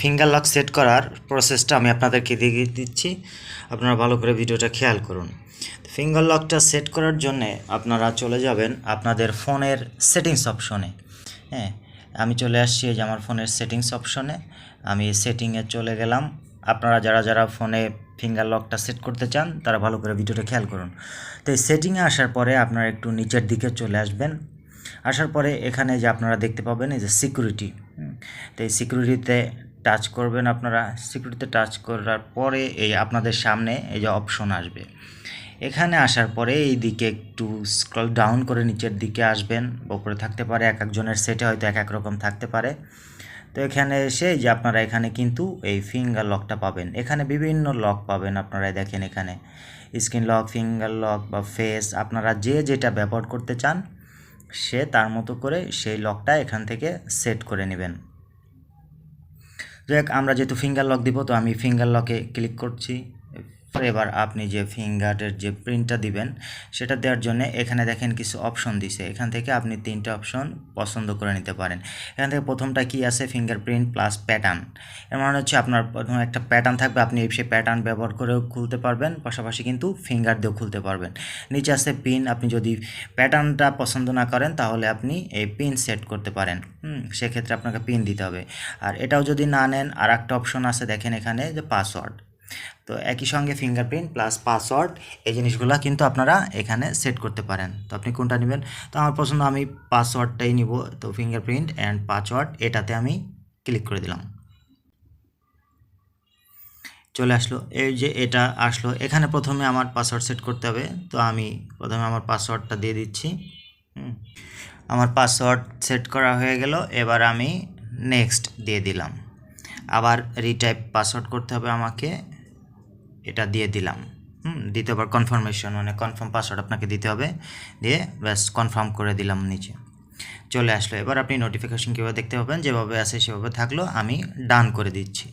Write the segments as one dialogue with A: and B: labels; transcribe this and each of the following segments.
A: Finger lock set করার প্রসেসটা আমি আপনাদেরকে দেখিয়ে দিচ্ছি। আপনারা ভালো করে ভিডিওটা খেয়াল করুন। ফিঙ্গার লকটা সেট করার জন্যে আপনারা চলে যাবেন আপনাদের ফোনের সেটিংস অপশনে হ্যাঁ আমি চলে আসছি এই যে আমার ফোনের সেটিংস অপশনে আমি সেটিংয়ে চলে গেলাম। আপনারা যারা যারা ফোনে ফিঙ্গার লকটা সেট করতে চান, তারা ভালো করে ভিডিওটা খেয়াল করুন। তো এই সেটিংয়ে আসার পরে আপনারা একটু নিচের দিকে চলে আসবেন। আসার পরে এখানে যে আপনারা দেখতে পাবেন এই যে সিকিউরিটি তো এই সিকিউরিটিতে টাচ করবেন আপনারা সিকিউরিটিতে টাচ করার পরে এই আপনাদের সামনে এই যে অপশন আসবে। এখানে আসার পরে এই দিকে একটু স্ক্রল ডাউন করে নিচের দিকে আসবেন ওপরে থাকতে পারে, এক একজনের সেটে হয়তো এক এক রকম থাকতে পারে। তো এখানে এসে যে আপনারা এখানে কিন্তু এই ফিঙ্গার লকটা পাবেন। এখানে বিভিন্ন লক পাবেন আপনারা দেখেন এখানে। স্ক্রিন লক ফিঙ্গার লক বা ফেস আপনারা যে যেটা ব্যবহার করতে চান, সে তার মতো করে সেই লকটা এখান থেকে সেট করে নেবেন। যাক আমরা যেহেতু ফিঙ্গার লক দিব তো আমি ফিঙ্গার লকে ক্লিক করছি। এবার আপনি যে ফিঙ্গারের যে প্রিন্টটা দিবেন, সেটা দেওয়ার জন্য এখানে দেখেন কিছু অপশন দিছে। এখান থেকে আপনি তিনটা অপশন পছন্দ করে নিতে পারেন। এখান থেকে প্রথমটা কি আছে? ফিঙ্গারপ্রিন্ট প্লাস প্যাটার্ন এর মানে হচ্ছে আপনার প্রথমে একটা প্যাটার্ন থাকবে, আপনি সেই প্যাটার্ন ব্যবহার করেও খুলতে পারবেন, পাশাপাশি কিন্তু ফিঙ্গার দিয়েও খুলতে পারবেন। নিচে আছে পিন আপনি যদি প্যাটার্নটা পছন্দ না করেন, তাহলে আপনি এই পিন সেট করতে পারেন। সেক্ষেত্রে আপনাকে পিন দিতে হবে। আর এটাও যদি না নেন আর একটা অপশন আছে দেখেন এখানে যে পাসওয়ার্ড তো একই সঙ্গে ফিঙ্গারপ্রিন্ট প্লাস পাসওয়ার্ড এই জিনিসগুলো কিন্তু আপনারা এখানে সেট করতে পারেন। তো আপনি কোনটা নেবেন? তো আমার পছন্দ আমি পাসওয়ার্ডটাই নিব। তো ফিঙ্গারপ্রিন্ট অ্যান্ড পাসওয়ার্ড এটাতে আমি ক্লিক করে দিলাম। চলে আসলো। এই যে এটা আসলো। এখানে প্রথমে আমার পাসওয়ার্ড সেট করতে হবে। তো আমি প্রথমে আমার পাসওয়ার্ডটা দিয়ে দিচ্ছি। আমার পাসওয়ার্ড সেট করা হয়ে গেল। এবার আমি নেক্সট দিয়ে দিলাম। আবার রিটাইপ পাসওয়ার্ড করতে হবে আমাকে। এটা দিয়ে দিলাম। হুম দ্বিতীয়বার কনফার্মেশন মানে কনফার্ম পাসওয়ার্ড আপনাকে দিতে হবে। দিয়ে ব্যাস কনফার্ম করে দিলাম নিচে। চলে আসলো। এবার আপনি নোটিফিকেশন কীভাবে দেখতে পাবেন, যেভাবে আছে সেভাবে থাকল, আমি ডান করে দিচ্ছি।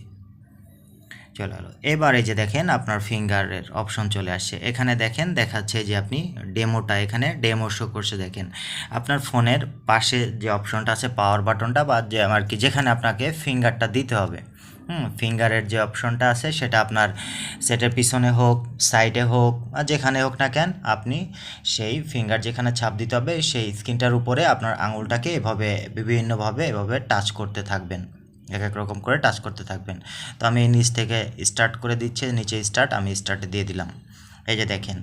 A: চলে এলো। এবার যে দেখেন, আপনার ফিঙ্গারের অপশন চলে আসছে। এখানে দেখেন, দেখাচ্ছে যে আপনি ডেমোটা এখানে ডেমো শো করছে, দেখেন। আপনার ফোনের পাশে যে অপশনটা আছে পাওয়ার বাটনটা বা যে আর কি, যেখানে আপনাকে ফিঙ্গারটা দিতে হবে। হুম ফিঙ্গারের যে অপশনটা আছে, সেটা আপনার সেটের পিছনে হোক সাইডে হোক, বা যেখানে হোক না কেন, আপনি সেই ফিঙ্গার যেখানে ছাপ দিতে হবে, সেই স্ক্রিনটার উপরে আপনার আঙুলটাকে এভাবে বিভিন্নভাবে এভাবে টাচ করতে থাকবেন। এক এক রকম করে টাচ করতে থাকবেন। তো আমি নিচ থেকে স্টার্ট করে দিচ্ছে, নিচে স্টার্ট আমি স্টার্টে দিয়ে দিলাম। এই যে দেখেন,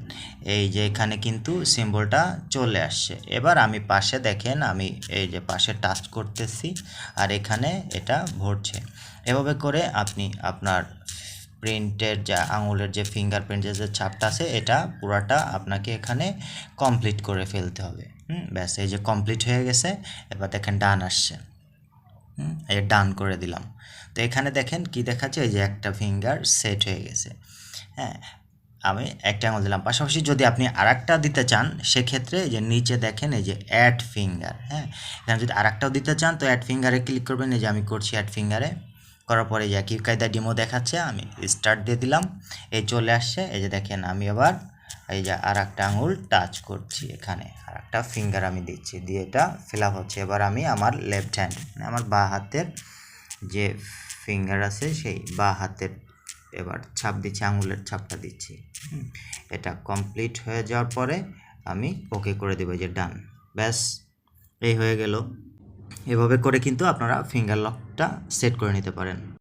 A: এই যে এখানে কিন্তু সিম্বলটা চলে আসছে। এবার আমি পাশে দেখেন, আমি এই যে পাশে টাচ করতেছি, আর এখানে এটা ভরছে। এভাবে করে আপনি আপনার প্রিন্টের যা আঙুলের যে ফিঙ্গার প্রিন্টের যে ছাপটা আছে, এটা পুরাটা আপনাকে এখানে কমপ্লিট করে ফেলতে হবে। হুম, ব্যাস, এই যে কমপ্লিট হয়ে গেছে, এবার দেখেন ডান আসছে। হুম, এই ডান করে দিলাম। তো এখানে দেখেন কি দেখাচ্ছে, এই যে একটা ফিঙ্গার সেট হয়ে গেছে। হ্যাঁ আমি একটা আঙুল দিলাম। পাশাপাশি যদি আপনি আর দিতে চান, সেক্ষেত্রে এই যে নিচে দেখেন, এই যে অ্যাড ফিঙ্গার হ্যাঁ? এখানে যদি আর দিতে চান, তো অ্যাড ফিঙ্গারে ক্লিক করবেন। এই যে আমি করছি অ্যাড ফিঙ্গারে করার পরে একই কায়দা ডিমো দেখাচ্ছে, আমি স্টার্ট দিয়ে দিলাম। এই চলে আসছে, এই যে দেখেন আমি আবার এই যে আর একটা আঙুল টাচ করছি এখানে। আর একটা ফিঙ্গার আমি দিচ্ছি, দিয়ে এটা ফিল হচ্ছে। এবার আমি আমার লেফট হ্যান্ড মানে আমার বা হাতের যে ফিঙ্গার আছে, সেই বা হাতের এবার ছাপ দিচ্ছি, আঙুলের ছাপটা দিচ্ছি। এটা কমপ্লিট হয়ে যাওয়ার পরে আমি ওকে করে দেবো যে ডান ব্যাস, এই হয়ে গেল। এভাবে করে কিন্তু আপনারা ফিঙ্গার লকটা সেট করে নিতে পারেন।